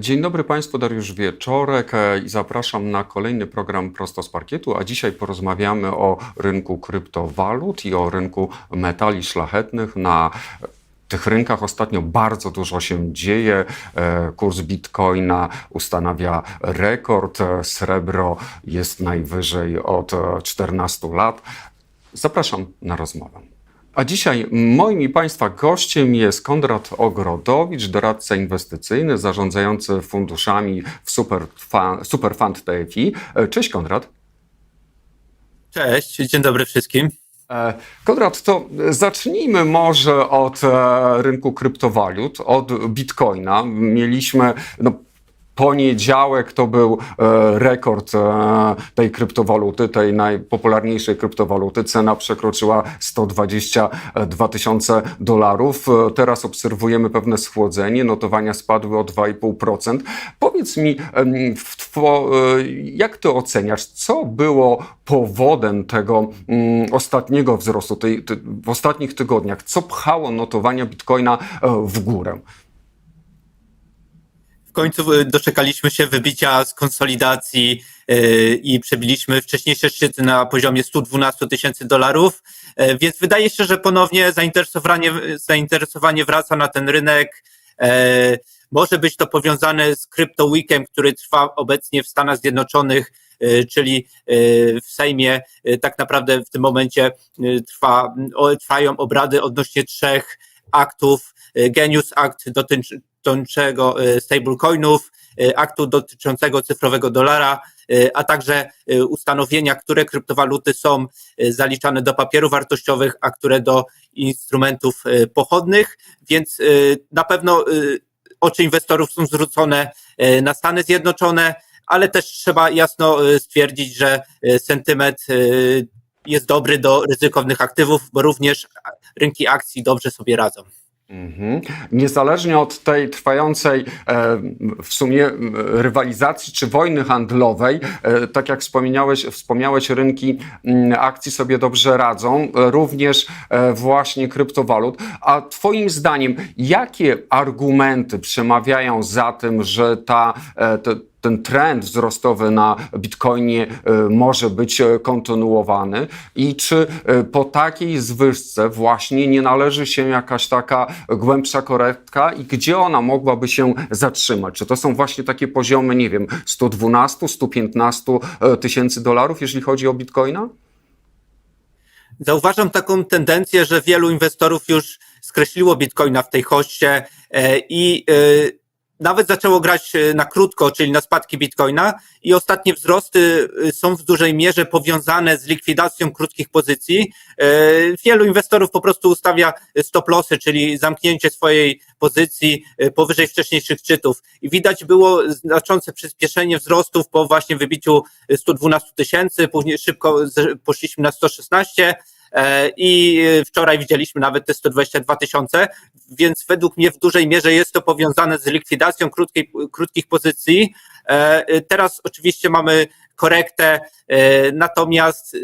Dzień dobry Państwu, Dariusz Wieczorek e, i zapraszam na kolejny program Prosto z Parkietu, a dzisiaj porozmawiamy o rynku kryptowalut i o rynku metali szlachetnych. Na tych rynkach ostatnio bardzo dużo się dzieje. E, Kurs bitcoina ustanawia rekord, e, srebro jest najwyżej od e, 14 lat. Zapraszam na rozmowę. A dzisiaj moim i Państwa gościem jest Konrad Ogrodowicz, doradca inwestycyjny zarządzający funduszami w Superfund, Superfund TFI. Cześć Konrad. Cześć, dzień dobry wszystkim. E, Konrad, to zacznijmy może od e, rynku kryptowalut, od bitcoina. Mieliśmy no, poniedziałek to był e, rekord e, tej kryptowaluty, tej najpopularniejszej kryptowaluty. Cena przekroczyła 122 tysiące dolarów. E, Teraz obserwujemy pewne schłodzenie, notowania spadły o 2,5%. Powiedz mi, jak ty oceniasz, co było powodem tego mm, ostatniego wzrostu, tej, w ostatnich tygodniach? Co pchało notowania bitcoina w górę? Końcu y, doczekaliśmy się wybicia z konsolidacji y, i przebiliśmy wcześniejsze szczyty na poziomie 112 tysięcy dolarów, Y, więc wydaje się, że ponownie zainteresowanie, zainteresowanie wraca na ten rynek. Może być to powiązane z Crypto Weekiem, który trwa obecnie w Stanach Zjednoczonych, czyli w Sejmie tak naprawdę w tym momencie trwa, trwają obrady odnośnie trzech aktów. Genius Act dotyczy, dotyczącego y, stablecoinów, y, aktu dotyczącego cyfrowego dolara, y, a także ustanowienia, które kryptowaluty są zaliczane do papierów wartościowych, a które do instrumentów pochodnych, więc na pewno oczy inwestorów są zwrócone na Stany Zjednoczone, ale też trzeba jasno stwierdzić, że sentyment jest dobry do ryzykownych aktywów, bo również rynki akcji dobrze sobie radzą. Mhm. Niezależnie od tej trwającej e, w sumie rywalizacji czy wojny handlowej, e, tak jak wspomniałeś, wspomniałeś, rynki m, akcji sobie dobrze radzą, również e, właśnie kryptowalut. A Twoim zdaniem, jakie argumenty przemawiają za tym, że ta, e, te, ten trend wzrostowy na Bitcoinie e, może być e, kontynuowany i czy e, po takiej zwyżce właśnie nie należy się jakaś taka głębsza korekta i gdzie ona mogłaby się zatrzymać? Czy to są właśnie takie poziomy, nie wiem, 112, 115 e, tysięcy dolarów, jeżeli chodzi o Bitcoina? Zauważam taką tendencję, że wielu inwestorów już skreśliło bitcoina w tej hoście i nawet zaczęło grać e, na krótko, czyli na spadki bitcoina i ostatnie wzrosty e, są w dużej mierze powiązane z likwidacją krótkich pozycji. E, Wielu inwestorów po prostu ustawia stop lossy, czyli zamknięcie swojej pozycji powyżej wcześniejszych szczytów. I widać było znaczące przyspieszenie wzrostów po właśnie wybiciu 112 tysięcy, później szybko poszliśmy na 116 e, i wczoraj widzieliśmy nawet te 122 tysiące, więc według mnie w dużej mierze jest to powiązane z likwidacją krótkiej, krótkich pozycji. E, Teraz oczywiście mamy korektę, e, natomiast e,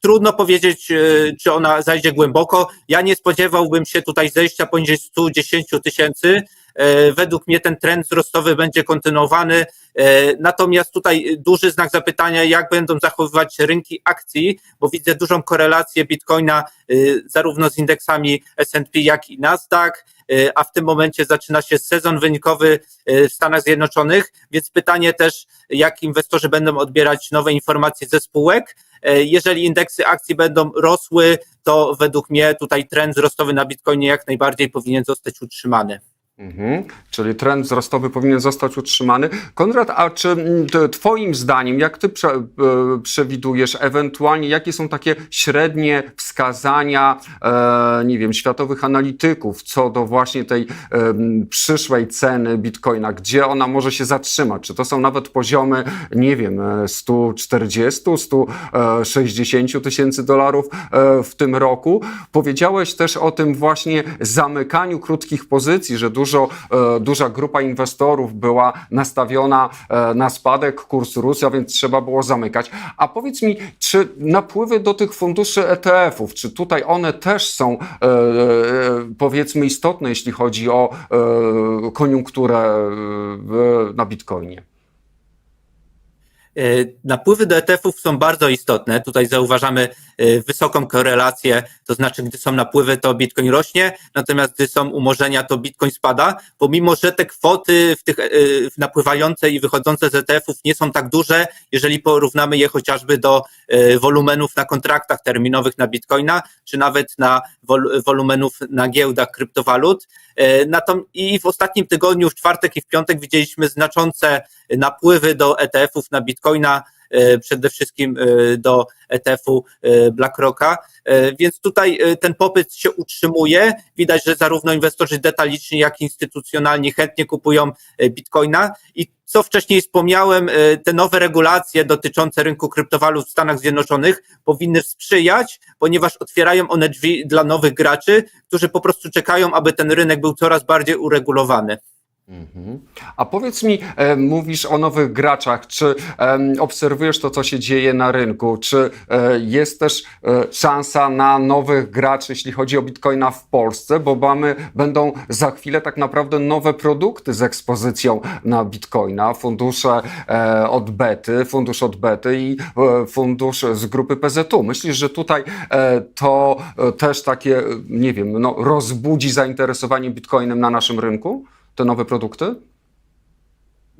trudno powiedzieć, e, czy ona zajdzie głęboko. Ja nie spodziewałbym się tutaj zejścia poniżej 110 tysięcy. E, Według mnie ten trend wzrostowy będzie kontynuowany. E, Natomiast tutaj duży znak zapytania, jak będą zachowywać rynki akcji, bo widzę dużą korelację bitcoina y, zarówno z indeksami S&P, jak i Nasdaq, a w tym momencie zaczyna się sezon wynikowy w Stanach Zjednoczonych, więc pytanie też, jak inwestorzy będą odbierać nowe informacje ze spółek. E, Jeżeli indeksy akcji będą rosły, to według mnie tutaj trend wzrostowy na bitcoinie jak najbardziej powinien zostać utrzymany. Mhm. Czyli trend wzrostowy powinien zostać utrzymany. Konrad, a czy Twoim zdaniem, jak Ty prze, e, przewidujesz, ewentualnie jakie są takie średnie wskazania, e, nie wiem, światowych analityków co do właśnie tej em, przyszłej ceny bitcoina, gdzie ona może się zatrzymać? Czy to są nawet poziomy, nie wiem, e, 140, 160 tysięcy dolarów e, w tym roku? Powiedziałeś też o tym właśnie zamykaniu krótkich pozycji, że dużo dużo, e, duża grupa inwestorów była nastawiona e, na spadek kursu Rosji, a więc trzeba było zamykać. A powiedz mi, czy napływy do tych funduszy ETF-ów, czy tutaj one też są e, powiedzmy istotne, jeśli chodzi o koniunkturę na Bitcoinie? Napływy do ETF-ów są bardzo istotne. Tutaj zauważamy wysoką korelację, to znaczy, gdy są napływy, to Bitcoin rośnie, natomiast gdy są umorzenia, to Bitcoin spada, pomimo że te kwoty w tych w napływające i wychodzące z ETF-ów nie są tak duże, jeżeli porównamy je chociażby do e, wolumenów na kontraktach terminowych na Bitcoina, czy nawet na wol- wolumenów na giełdach kryptowalut. Natom- I w ostatnim tygodniu, w czwartek i w piątek widzieliśmy znaczące napływy do ETF-ów na Bitcoina, przede wszystkim e, do ETF-u e, BlackRocka, E, więc tutaj e, ten popyt się utrzymuje. Widać, że zarówno inwestorzy detaliczni, jak i instytucjonalni chętnie kupują e, Bitcoina i co wcześniej wspomniałem, e, te nowe regulacje dotyczące rynku kryptowalut w Stanach Zjednoczonych powinny sprzyjać, ponieważ otwierają one drzwi dla nowych graczy, którzy po prostu czekają, aby ten rynek był coraz bardziej uregulowany. A powiedz mi, e, mówisz o nowych graczach, czy em, obserwujesz to, co się dzieje na rynku? Czy e, jest też e, szansa na nowych graczy, jeśli chodzi o Bitcoina w Polsce? Bo mamy, będą za chwilę tak naprawdę nowe produkty z ekspozycją na Bitcoina, fundusze e, od Bety, fundusz od Bety i e, fundusz z grupy PZU. Myślisz, że tutaj e, to e, też takie, e, nie wiem, no, rozbudzi zainteresowanie Bitcoinem na naszym rynku? Te nowe produkty?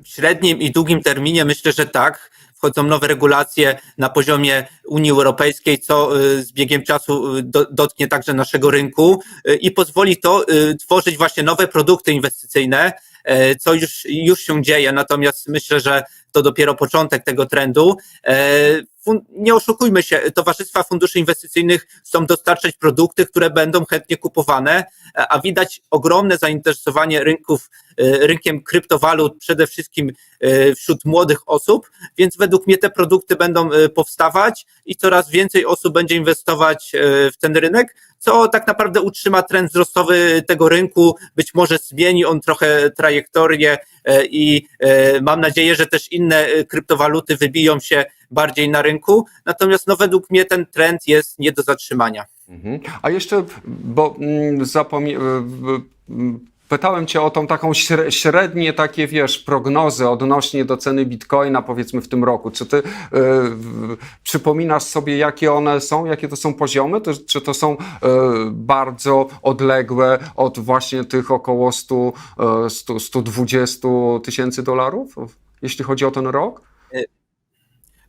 W średnim i długim terminie myślę, że tak. Wchodzą nowe regulacje na poziomie Unii Europejskiej, co y, z biegiem czasu y, do- dotknie także naszego rynku y, i pozwoli to tworzyć właśnie nowe produkty inwestycyjne, e, co już, już się dzieje. Natomiast myślę, że to dopiero początek tego trendu. Nie oszukujmy się, towarzystwa funduszy inwestycyjnych chcą dostarczać produkty, które będą chętnie kupowane, a- widać ogromne zainteresowanie rynków, e, rynkiem kryptowalut, przede wszystkim e, wśród młodych osób, więc według mnie te produkty będą e, powstawać i coraz więcej osób będzie inwestować w ten rynek, co tak naprawdę utrzyma trend wzrostowy tego rynku, być może zmieni on trochę trajektorię e, i e, mam nadzieję, że też inne e, kryptowaluty wybiją się bardziej na rynku, natomiast no według mnie ten trend jest nie do zatrzymania. Mhm. A jeszcze, bo mm, zapomie... mm, Pytałem cię o tą taką śre- średnie takie, wiesz, prognozy odnośnie do ceny Bitcoina, powiedzmy w tym roku. Czy ty y, przypominasz sobie, jakie one są, jakie to są poziomy? To, czy to są y, bardzo odległe od właśnie tych około 100, y, 100 120 tysięcy dolarów, jeśli chodzi o ten rok?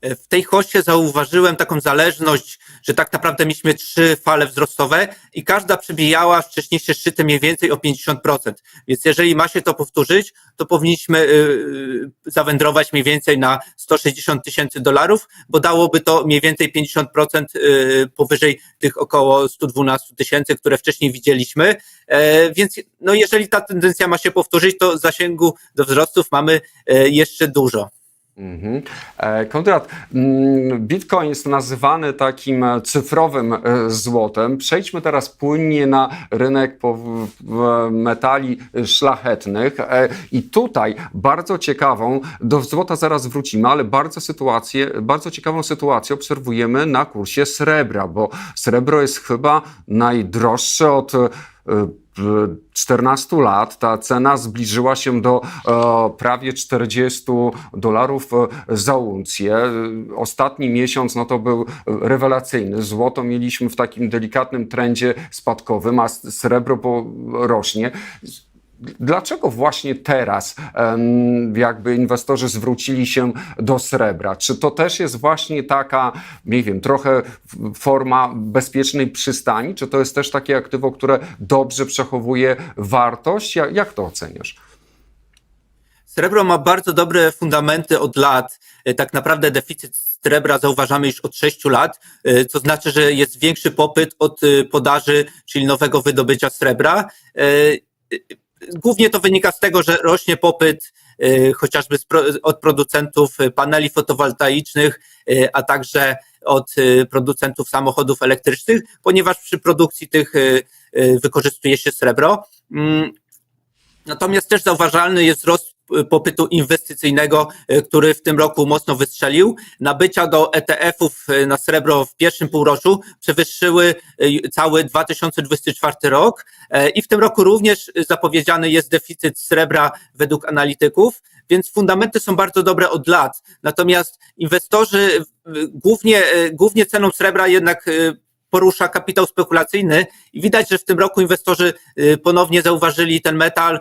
W tej hoście zauważyłem taką zależność, że tak naprawdę mieliśmy trzy fale wzrostowe i każda przebijała wcześniejsze szczyty mniej więcej o 50%. Więc jeżeli ma się to powtórzyć, to powinniśmy y, zawędrować mniej więcej na 160 tysięcy dolarów, bo dałoby to mniej więcej 50% y, powyżej tych około 112 tysięcy, które wcześniej widzieliśmy. E, Więc no jeżeli ta tendencja ma się powtórzyć, to zasięgu do wzrostów mamy e, jeszcze dużo. Mhm. E, Konrad, mm, Bitcoin jest nazywany takim e, cyfrowym e, złotem. Przejdźmy teraz płynnie na rynek metali szlachetnych. I tutaj bardzo ciekawą, do złota zaraz wrócimy, ale bardzo sytuację, bardzo ciekawą sytuację obserwujemy na kursie srebra, bo srebro jest chyba najdroższe od 14 lat ta cena zbliżyła się do e, prawie 40 dolarów e, za uncję. Ostatni miesiąc no to był rewelacyjny. Złoto mieliśmy w takim delikatnym trendzie spadkowym, a srebro rośnie. Dlaczego właśnie teraz jakby inwestorzy zwrócili się do srebra? Czy to też jest właśnie taka, nie wiem, trochę forma bezpiecznej przystani? Czy to jest też takie aktywo, które dobrze przechowuje wartość? Jak, jak to oceniasz? Srebro ma bardzo dobre fundamenty od lat. E, Tak naprawdę deficyt srebra zauważamy już od 6 lat, e, co znaczy, że jest większy popyt od e, podaży, czyli nowego wydobycia srebra. Głównie to wynika z tego, że rośnie popyt e, chociażby od producentów paneli fotowoltaicznych, e, a także od producentów samochodów elektrycznych, ponieważ przy produkcji tych wykorzystuje się srebro. Mm, Natomiast też zauważalny jest wzrost y, popytu inwestycyjnego, y, który w tym roku mocno wystrzelił. Nabycia do ETF-ów y, na srebro w pierwszym półroczu przewyższyły y, cały 2024 rok E, i w tym roku również zapowiedziany jest deficyt srebra według analityków, więc fundamenty są bardzo dobre od lat. Natomiast inwestorzy głównie, głównie ceną srebra jednak porusza kapitał spekulacyjny i widać, że w tym roku inwestorzy y, ponownie zauważyli ten metal.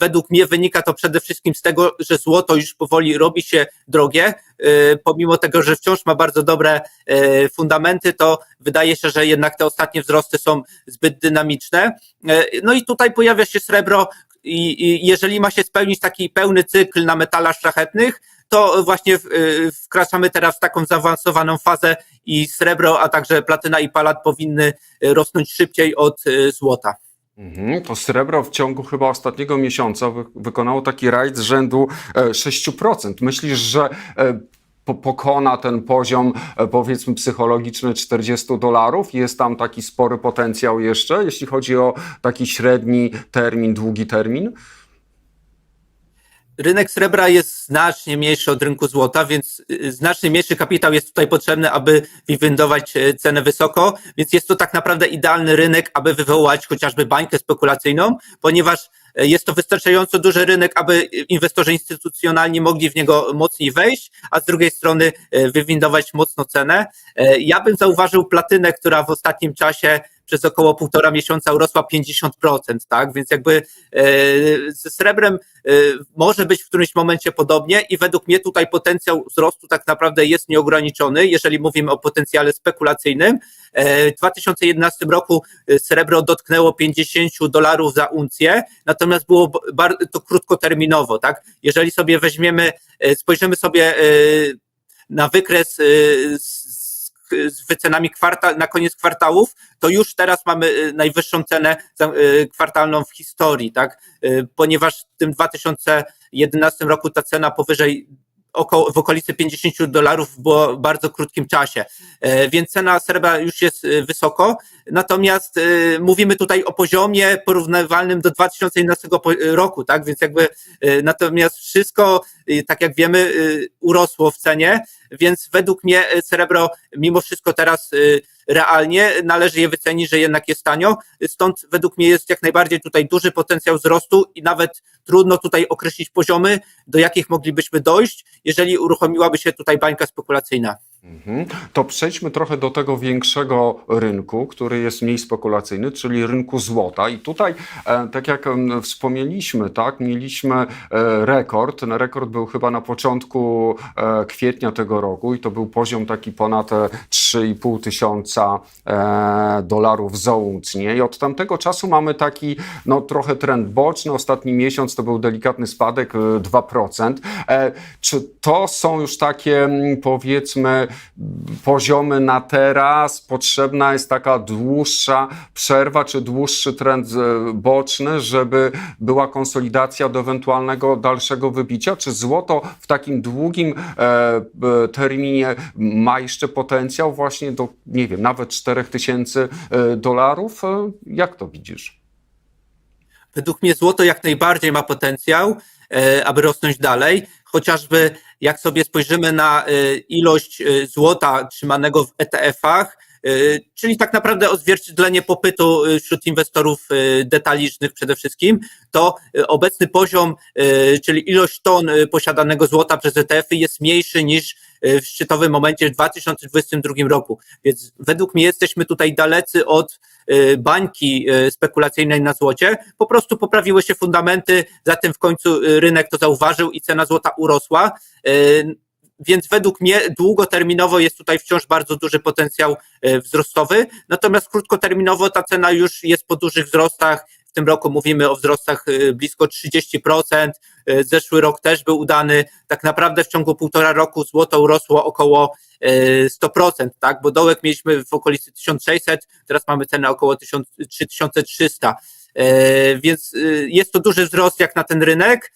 Według mnie wynika to przede wszystkim z tego, że złoto już powoli robi się drogie. Y, Pomimo tego, że wciąż ma bardzo dobre y, fundamenty, to wydaje się, że jednak te ostatnie wzrosty są zbyt dynamiczne. No i tutaj pojawia się srebro i jeżeli ma się spełnić taki pełny cykl na metalach szlachetnych, to właśnie y, wkraczamy teraz w taką zaawansowaną fazę i srebro, a także platyna i palat powinny rosnąć szybciej od y, złota. Mhm, to srebro w ciągu chyba ostatniego miesiąca wy, wykonało taki rajd z rzędu e, 6%. Myślisz, że e, po, pokona ten poziom, e, powiedzmy, psychologiczny 40 dolarów? Jest tam taki spory potencjał jeszcze, jeśli chodzi o taki średni termin, długi termin? Rynek srebra jest znacznie mniejszy od rynku złota, więc y, znacznie mniejszy kapitał jest tutaj potrzebny, aby wywindować y, cenę wysoko, więc jest to tak naprawdę idealny rynek, aby wywołać chociażby bańkę spekulacyjną, ponieważ y, jest to wystarczająco duży rynek, aby inwestorzy instytucjonalni mogli w niego mocniej wejść, a z drugiej strony wywindować mocno cenę. Ja bym zauważył platynę, która w ostatnim czasie przez około półtora miesiąca urosła 50%, tak? Więc jakby e, ze srebrem e, może być w którymś momencie podobnie i według mnie tutaj potencjał wzrostu tak naprawdę jest nieograniczony, jeżeli mówimy o potencjale spekulacyjnym. E, W 2011 roku srebro dotknęło 50 dolarów za uncję, natomiast było to krótkoterminowo, tak? Jeżeli sobie weźmiemy, spojrzymy sobie na wykres z, z wycenami kwarta, na koniec kwartałów, to już teraz mamy y, najwyższą cenę y, kwartalną w historii, tak? Y, Ponieważ w tym 2011 roku ta cena powyżej około, w okolicy 50 dolarów w bardzo krótkim czasie, E, więc cena srebra już jest y, wysoko, natomiast y, mówimy tutaj o poziomie porównywalnym do 2011 po- roku, tak, więc jakby natomiast wszystko, tak jak wiemy, urosło w cenie, więc według mnie srebro mimo wszystko teraz realnie należy je wycenić, że jednak jest tanio, stąd według mnie jest jak najbardziej tutaj duży potencjał wzrostu i nawet trudno tutaj określić poziomy, do jakich moglibyśmy dojść, jeżeli uruchomiłaby się tutaj bańka spekulacyjna. Mhm. To przejdźmy trochę do tego większego rynku, który jest mniej spekulacyjny, czyli rynku złota. I tutaj, e, tak jak wspomnieliśmy, tak, mieliśmy e, rekord. Rekord był chyba na początku e, kwietnia tego roku i to był poziom taki ponad e, 3,5 tysiąca dolarów za uncję. I od tamtego czasu mamy taki no, trochę trend boczny. Ostatni miesiąc to był delikatny spadek e, 2%. E, Czy to są już takie, mm, powiedzmy, poziomy na teraz? Potrzebna jest taka dłuższa przerwa, czy dłuższy trend e, boczny, żeby była konsolidacja do ewentualnego dalszego wybicia? Czy złoto w takim długim e, e, terminie ma jeszcze potencjał właśnie do, nie wiem, nawet 4000 e, dolarów? Jak to widzisz? Według mnie złoto jak najbardziej ma potencjał, aby rosnąć dalej. Chociażby jak sobie spojrzymy na e, ilość e, złota trzymanego w ETF-ach, e, czyli tak naprawdę odzwierciedlenie popytu wśród inwestorów detalicznych przede wszystkim, to obecny poziom, czyli ilość ton posiadanego złota przez ETF-y jest mniejszy niż w szczytowym momencie w 2022 roku. Więc według mnie jesteśmy tutaj dalecy od bańki e, spekulacyjnej na złocie. Po prostu poprawiły się fundamenty, zatem w końcu e, rynek to zauważył i cena złota urosła. Więc według mnie długoterminowo jest tutaj wciąż bardzo duży potencjał wzrostowy, natomiast krótkoterminowo ta cena już jest po dużych wzrostach. Tym roku mówimy o wzrostach e, blisko 30%. E, Zeszły rok też był udany. Tak naprawdę w ciągu półtora roku złoto urosło około e, 100%, tak? Bo dołek mieliśmy w okolicy 1600, teraz mamy cenę około 1000 3300. E, Więc jest to duży wzrost jak na ten rynek,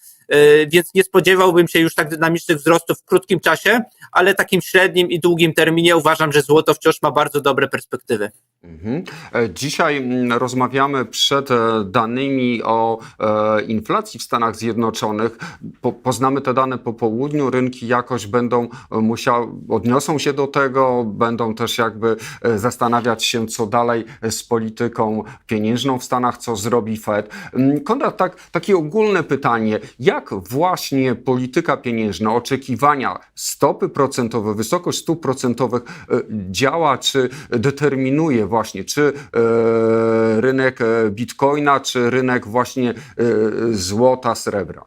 więc nie spodziewałbym się już tak dynamicznych wzrostów w krótkim czasie, ale takim średnim i długim terminie uważam, że złoto wciąż ma bardzo dobre perspektywy. Mhm. E, Dzisiaj mm, rozmawiamy przed e, danymi o e, inflacji w Stanach Zjednoczonych. Po, poznamy te dane po południu. Rynki jakoś będą musiały, odniosą się do tego, będą też jakby zastanawiać się, co dalej z polityką pieniężną w Stanach, co zrobi Fed. Mm, Konrad, tak, takie ogólne pytanie. Jak właśnie polityka pieniężna, oczekiwania, stopy procentowe, wysokość stóp procentowych działa, czy determinuje właśnie, czy e, rynek e, bitcoina, czy rynek właśnie e, złota, srebra?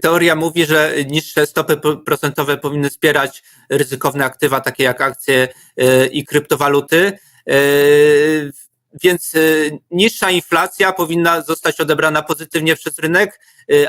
Teoria mówi, że niższe stopy procentowe powinny wspierać ryzykowne aktywa, takie jak akcje i kryptowaluty. Więc niższa inflacja powinna zostać odebrana pozytywnie przez rynek,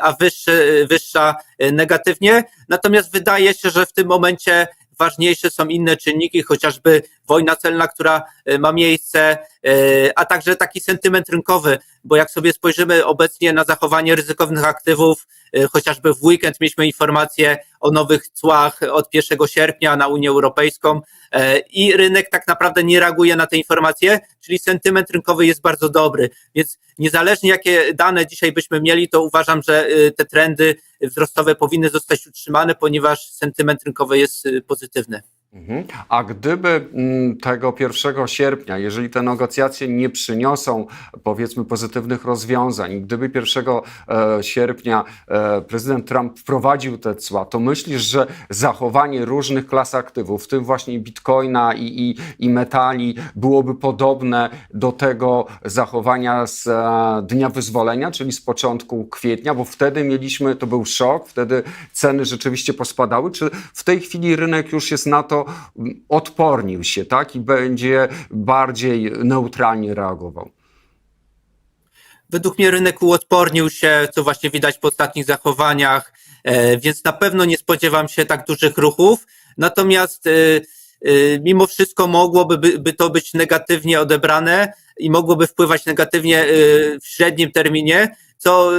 a wyższy, wyższa negatywnie. Natomiast wydaje się, że w tym momencie ważniejsze są inne czynniki, chociażby wojna celna, która e, ma miejsce, e, a także taki sentyment rynkowy, bo jak sobie spojrzymy obecnie na zachowanie ryzykownych aktywów, e, chociażby w weekend mieliśmy informacje o nowych cłach od 1 sierpnia na Unię Europejską e, i rynek tak naprawdę nie reaguje na te informacje, czyli sentyment rynkowy jest bardzo dobry. Więc niezależnie jakie dane dzisiaj byśmy mieli, to uważam, że e, te trendy wzrostowe powinny zostać utrzymane, ponieważ sentyment rynkowy jest e, pozytywny. Mhm. A gdyby mm, tego 1 sierpnia, jeżeli te negocjacje nie przyniosą powiedzmy pozytywnych rozwiązań, gdyby 1 e, sierpnia e, prezydent Trump wprowadził te cła, to myślisz, że zachowanie różnych klas aktywów, w tym właśnie bitcoina i, i, i metali, byłoby podobne do tego zachowania z e, dnia wyzwolenia, czyli z początku kwietnia, bo wtedy mieliśmy, to był szok, wtedy ceny rzeczywiście pospadały. Czy w tej chwili rynek już jest na to odpornił się, tak? I będzie bardziej neutralnie reagował. Według mnie rynek uodpornił się, co właśnie widać po ostatnich zachowaniach, e, więc na pewno nie spodziewam się tak dużych ruchów. Natomiast e, e, mimo wszystko mogłoby by, to być negatywnie odebrane i mogłoby wpływać negatywnie w średnim terminie, co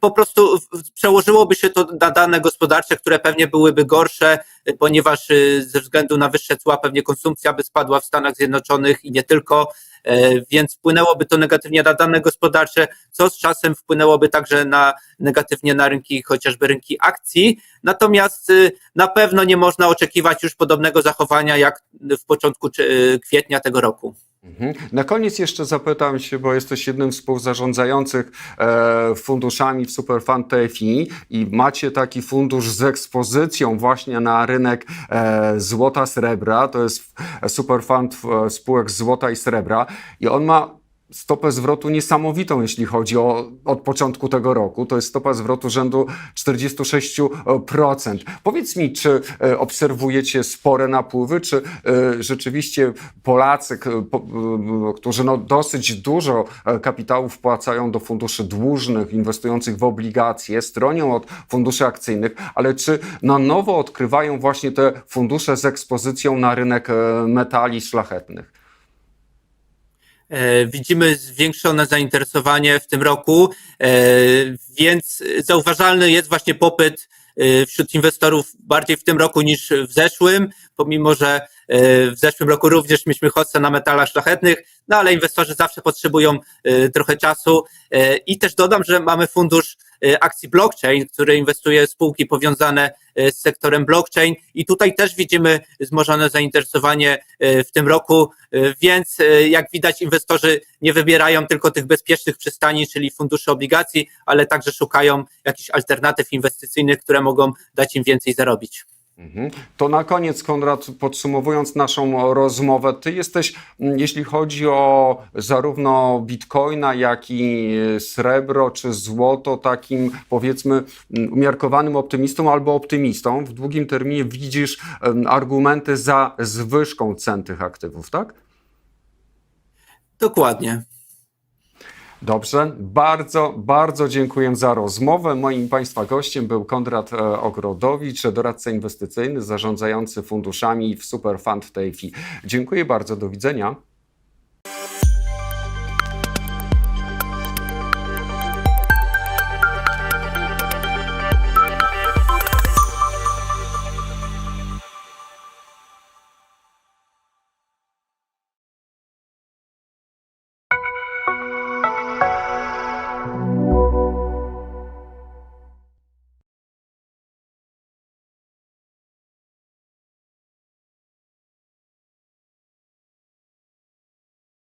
po prostu przełożyłoby się to na dane gospodarcze, które pewnie byłyby gorsze, e, ponieważ e, ze względu na wyższe cła pewnie konsumpcja by spadła w Stanach Zjednoczonych i nie tylko, e, więc wpłynęłoby to negatywnie na dane gospodarcze, co z czasem wpłynęłoby także na negatywnie na rynki, chociażby rynki akcji. Natomiast y, na pewno nie można oczekiwać już podobnego zachowania jak w początku y, kwietnia tego roku. Mhm. Na koniec jeszcze zapytam się, bo jesteś jednym z współzarządzających e, funduszami w Superfund TFI i macie taki fundusz z ekspozycją właśnie na rynek e, złota, srebra. To jest Superfund e, spółek złota i srebra i on ma stopę zwrotu niesamowitą, jeśli chodzi o od początku tego roku. To jest stopa zwrotu rzędu 46%. Powiedz mi, czy e, obserwujecie spore napływy, czy e, rzeczywiście Polacy, e, którzy no dosyć dużo kapitału wpłacają do funduszy dłużnych, inwestujących w obligacje, stronią od funduszy akcyjnych, ale czy na nowo odkrywają właśnie te fundusze z ekspozycją na rynek metali szlachetnych? E, Widzimy zwiększone zainteresowanie w tym roku, e, więc zauważalny jest właśnie popyt e, wśród inwestorów bardziej w tym roku niż w zeszłym, pomimo że w zeszłym roku również mieliśmy hossę na metalach szlachetnych, no ale inwestorzy zawsze potrzebują trochę czasu. I też dodam, że mamy fundusz akcji blockchain, który inwestuje w spółki powiązane z sektorem blockchain i tutaj też widzimy wzmożone zainteresowanie e, w tym roku, e, więc jak widać inwestorzy nie wybierają tylko tych bezpiecznych przystani, czyli funduszy obligacji, ale także szukają jakichś alternatyw inwestycyjnych, które mogą dać im więcej zarobić. Mhm. To na koniec, Konrad, podsumowując naszą rozmowę, ty jesteś, mm, jeśli chodzi o zarówno bitcoina, jak i srebro czy złoto, takim powiedzmy mm, umiarkowanym optymistą albo optymistą. W długim terminie widzisz argumenty za zwyżką cen tych aktywów, tak? Dokładnie. Dobrze, bardzo, bardzo dziękuję za rozmowę. Moim Państwa gościem był Konrad e, Ogrodowicz, doradca inwestycyjny zarządzający funduszami w Superfund TFI. Dziękuję bardzo, do widzenia.